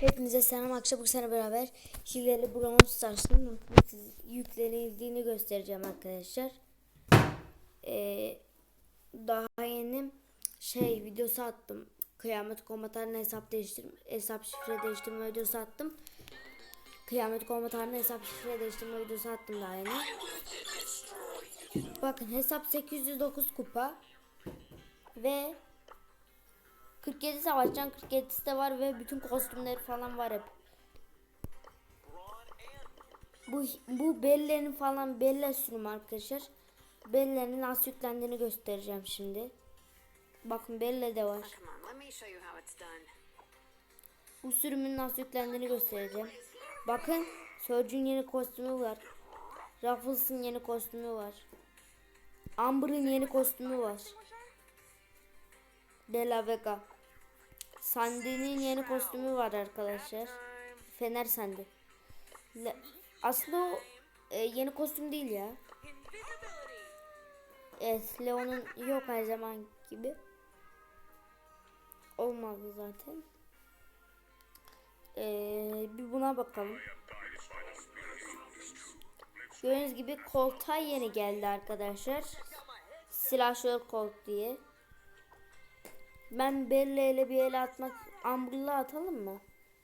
Hepinize selam akşam bu sene beraber hileli Brawl Stars'ın yüklenildiğini göstereceğim arkadaşlar. Ee, daha yeni şey videosu attım. Kıyamet komutanına hesap değiştirme, hesap şifre değiştirme videosu attım. Kıyamet komutanına hesap şifre değiştirme videosu attım daha yeni. Bakın hesap 809 kupa ve 47 savaşcan 47'si de var ve bütün kostümleri falan var hep. Bu bu bellerin falan belle sürümü arkadaşlar. Bellerin nasıl yüklendiğini göstereceğim şimdi. Bakın belle de var. Bu sürümün nasıl yüklendiğini göstereceğim. Bakın Surge'ün yeni kostümü var. Ruffles'ın yeni kostümü var. Amber'ın yeni kostümü var. Bella Vega. Sandy'nin yeni kostümü var arkadaşlar. Fener Sandy. Le- Aslında e, yeni kostüm değil ya. Evet Leon'un yok her zaman gibi. Olmadı zaten. Ee, bir buna bakalım. Gördüğünüz gibi koltuğa yeni geldi arkadaşlar. Silahşör kolt diye. Ben Bella ile bir el atmak, Amber'la atalım mı?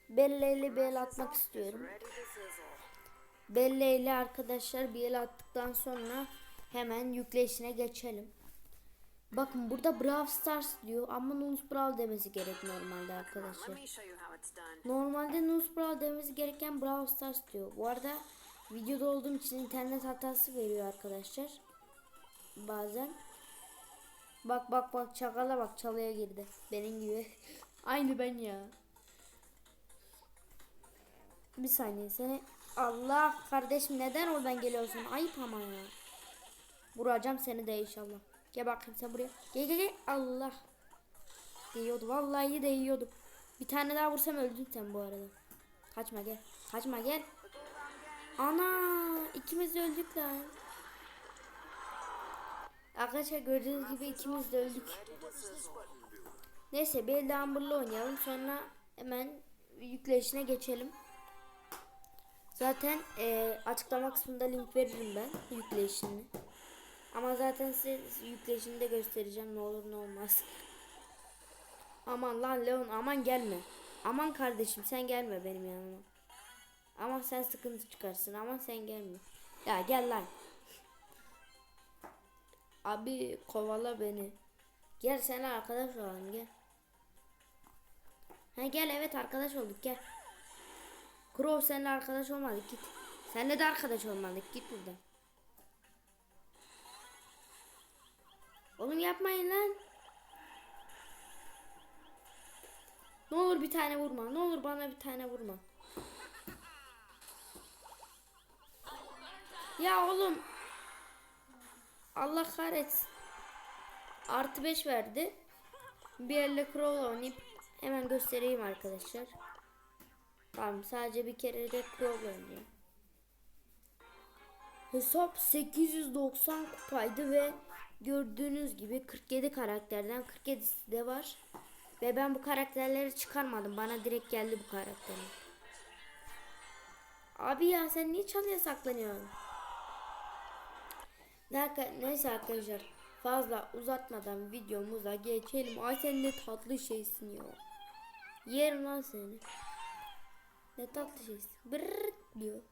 Bella ile bir el atmak istiyorum. Bella ile arkadaşlar bir el attıktan sonra hemen yükleyişine geçelim. Bakın burada Brawl Stars diyor ama Nuz Brawl demesi gerek normalde arkadaşlar. Normalde Nuz Brawl demesi gereken Brawl Stars diyor. Bu arada videoda olduğum için internet hatası veriyor arkadaşlar. Bazen. Bak bak bak çakala bak çalıya girdi. Benim gibi. Aynı ben ya. Bir saniye seni. Allah kardeşim neden oradan geliyorsun? Ayıp ama ya. Vuracağım seni de inşallah. Gel bakayım sen buraya. Gel gel gel. Allah. Değiyordu. Vallahi değiyordu. Bir tane daha vursam öldün sen bu arada. Kaçma gel. Kaçma gel. Ana ikimiz de öldük lan. Arkadaşlar gördüğünüz gibi ikimiz de öldük. Neyse bir de Amber'la oynayalım sonra hemen yükleyişine geçelim. Zaten e, açıklama kısmında link veririm ben yükleyişini. Ama zaten size yükleyişini de göstereceğim ne olur ne olmaz. Aman lan Leon aman gelme. Aman kardeşim sen gelme benim yanıma. Ama sen sıkıntı çıkarsın ama sen gelme. Ya gel lan. Abi kovala beni. Gel sen arkadaş olalım gel. Ha gel evet arkadaş olduk gel. Crow seninle arkadaş olmadık git. Seninle de arkadaş olmadık git buradan. Oğlum yapmayın lan. Ne olur bir tane vurma. Ne olur bana bir tane vurma. Ya oğlum. Allah kahretsin. Artı 5 verdi. Bir elle Crow'la oynayıp hemen göstereyim arkadaşlar. Tamam sadece bir kere de Crow'la oynayayım. Hesap 890 kupaydı ve gördüğünüz gibi 47 karakterden 47'si de var. Ve ben bu karakterleri çıkarmadım. Bana direkt geldi bu karakterler. Abi ya sen niye çalıya saklanıyorsun? Ne- Neyse arkadaşlar fazla uzatmadan videomuza geçelim. Ay sen ne tatlı şeysin ya. Yerim lan seni. Ne tatlı şeysin. Brrrt diyor.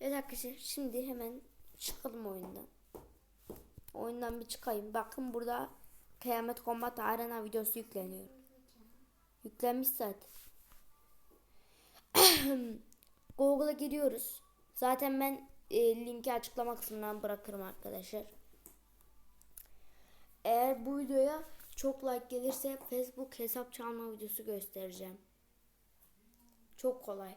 Evet arkadaşlar şimdi hemen çıkalım oyundan. Oyundan bir çıkayım. Bakın burada Kıyamet Combat Arena videosu yükleniyor. Yüklenmiş zaten. Google'a giriyoruz. Zaten ben e, linki açıklama kısmından bırakırım arkadaşlar. Eğer bu videoya çok like gelirse Facebook hesap çalma videosu göstereceğim. Çok kolay.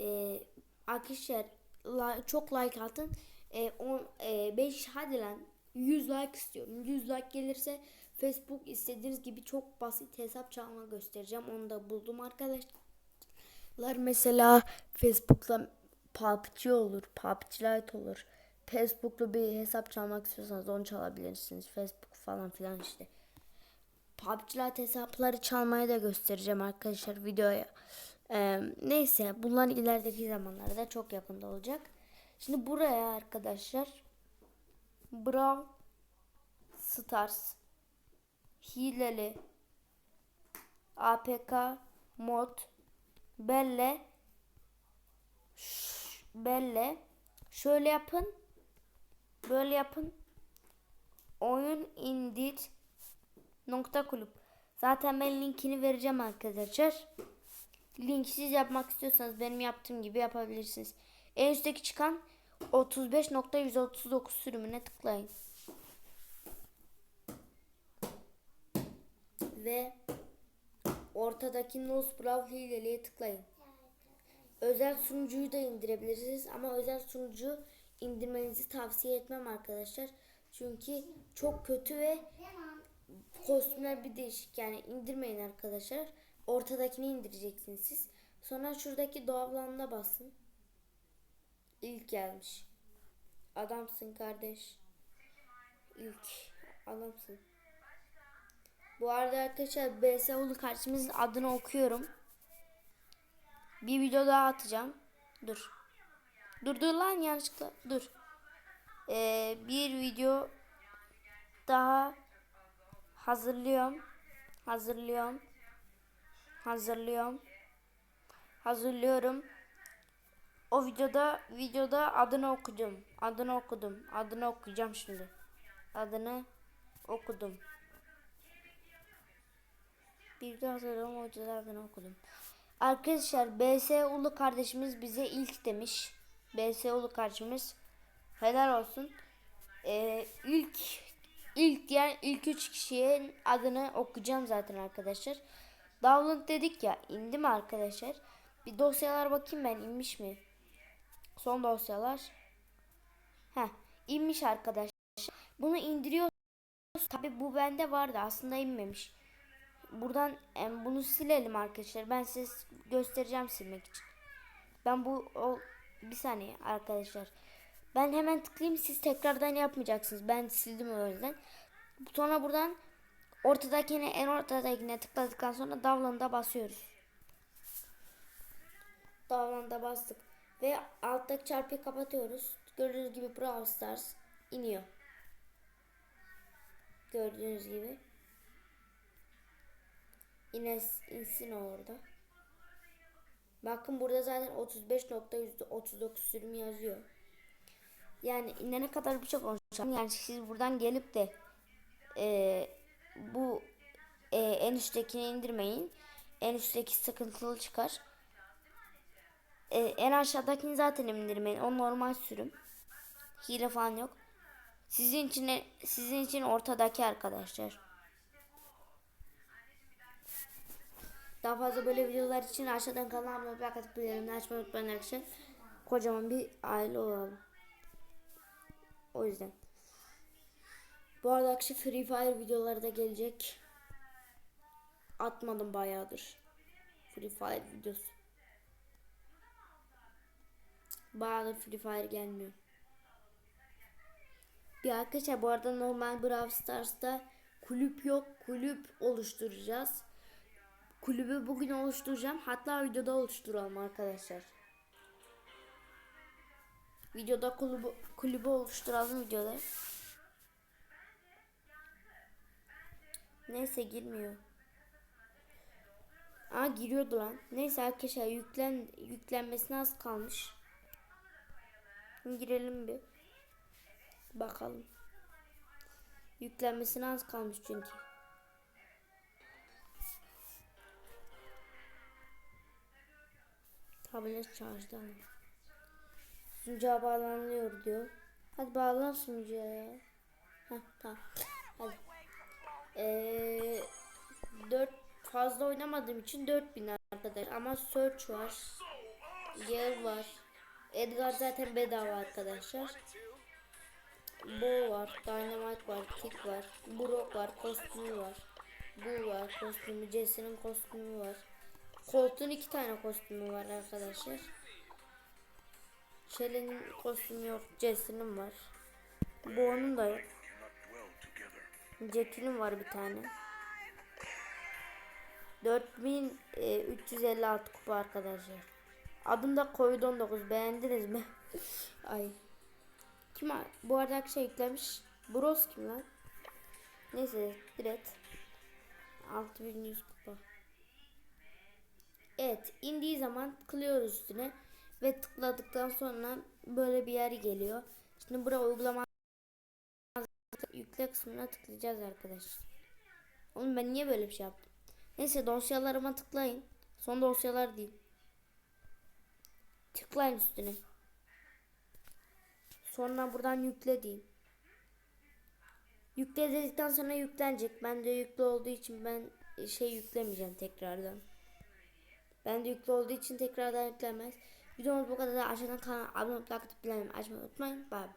Ee, arkadaşlar la- çok like atın. Ee, 10 5 hadi lan 100 like istiyorum. 100 like gelirse Facebook istediğiniz gibi çok basit hesap çalma göstereceğim. Onu da buldum arkadaşlar. Mesela Facebook'ta PUBG olur, PUBG Lite olur. Facebook'ta bir hesap çalmak istiyorsanız onu çalabilirsiniz. Facebook falan filan işte. PUBG Lite hesapları çalmayı da göstereceğim arkadaşlar videoya. Ee, neyse bunlar ilerideki zamanlarda çok yakında olacak. Şimdi buraya arkadaşlar Brawl Stars hileli APK mod belle ş- belle şöyle yapın. Böyle yapın. Oyun indir nokta kulüp. Zaten ben linkini vereceğim arkadaşlar. Linksiz yapmak istiyorsanız benim yaptığım gibi yapabilirsiniz. En üstteki çıkan 35.139 sürümüne tıklayın. Ve ortadaki Nose Brawl hileliğe tıklayın. Özel sunucuyu da indirebilirsiniz ama özel sunucu indirmenizi tavsiye etmem arkadaşlar. Çünkü çok kötü ve kostümler bir değişik yani indirmeyin arkadaşlar. Ortadakini indireceksiniz siz. Sonra şuradaki doğalanına basın. İlk gelmiş. Adamsın kardeş. İlk adamsın. Bu arada arkadaşlar BSU'lu karşımızın adını okuyorum. Bir video daha atacağım. Dur. Dur dur lan yanlışlıkla. Dur. Ee, bir video daha hazırlıyorum. Hazırlıyorum. Hazırlıyorum. Hazırlıyorum. O videoda videoda adını okudum. Adını okudum. Adını okuyacağım şimdi. Adını okudum. Bir de hazırladım o adını okudum. Arkadaşlar BS Ulu kardeşimiz bize ilk demiş. BS Ulu kardeşimiz helal olsun. Ee, ilk ilk diğer ilk üç kişinin adını okuyacağım zaten arkadaşlar. Download dedik ya indi mi arkadaşlar? Bir dosyalar bakayım ben inmiş mi? Son dosyalar. Heh inmiş arkadaşlar. Bunu indiriyor. Tabi bu bende vardı aslında inmemiş. Buradan em, bunu silelim arkadaşlar. Ben size göstereceğim silmek için. Ben bu o bir saniye arkadaşlar. Ben hemen tıklayayım siz tekrardan yapmayacaksınız. Ben sildim o yüzden. Sonra buradan ortadakine en ortadakine tıkladıktan sonra download'a basıyoruz. Download'a bastık. Ve alttaki çarpıyı kapatıyoruz. Gördüğünüz gibi Brawl Stars iniyor. Gördüğünüz gibi. Yine insin orada. Bakın burada zaten 35.39 sürüm yazıyor. Yani inene kadar bir şey konuşacağım. Yani siz buradan gelip de e, bu e, en üsttekini indirmeyin. En üstteki sıkıntılı çıkar. E, en aşağıdakini zaten indirmeyin. O normal sürüm. Hile falan yok. Sizin için sizin için ortadaki arkadaşlar. Daha fazla böyle videolar için aşağıdan kanalıma like atıp bildirimleri açmayı unutmayın arkadaşlar. Kocaman bir aile olalım. O yüzden. Bu arada akşam Free Fire videoları da gelecek. Atmadım bayağıdır. Free Fire videosu. Bayağıdır Free Fire gelmiyor. Bir arkadaşlar bu arada normal Brawl Stars'ta kulüp yok. Kulüp oluşturacağız. Kulübü bugün oluşturacağım. Hatta videoda oluşturalım arkadaşlar. Videoda kulübü, kulübü oluşturalım videoda. Neyse girmiyor. Aa giriyordu lan. Neyse arkadaşlar yüklen yüklenmesine az kalmış. Girelim bir. Bakalım. Yüklenmesine az kalmış çünkü. Şarjda mı? Sunucuya bağlanıyor diyor. Hadi bağlan sunucuya ya. Heh tamam. Hadi. Ee, 4 fazla oynamadığım için 4000 arkadaş ama search var. Gale var. Edgar zaten bedava arkadaşlar. Bo var, Dynamite var, Kick var, Brock var, kostümü var. Bu var, kostümü, Jesse'nin kostümü var. Colt'un iki tane kostümü var arkadaşlar. Shelly'nin kostümü yok, Jesse'nin var. Bo'nun da yok. Jackie'nin var bir tane. 4356 kupa arkadaşlar. Adım da Covid-19 beğendiniz mi? Ay. Kim bu arada arkadaşlar yüklemiş? Bros kim lan? Neyse direkt 6100 kupa. Evet indiği zaman tıklıyoruz üstüne ve tıkladıktan sonra böyle bir yer geliyor. Şimdi buraya uygulama yükle kısmına tıklayacağız arkadaşlar. Oğlum ben niye böyle bir şey yaptım? Neyse dosyalarıma tıklayın. Son dosyalar değil. Tıklayın üstüne. Sonra buradan yükle diyeyim. Yükle dedikten sonra yüklenecek. Ben de yüklü olduğu için ben şey yüklemeyeceğim tekrardan. Ben de yüklü olduğu için tekrardan yüklenmez. Videomuz bu kadar. Aşağıdan kanala abone olup like atıp açmayı unutmayın. Bye.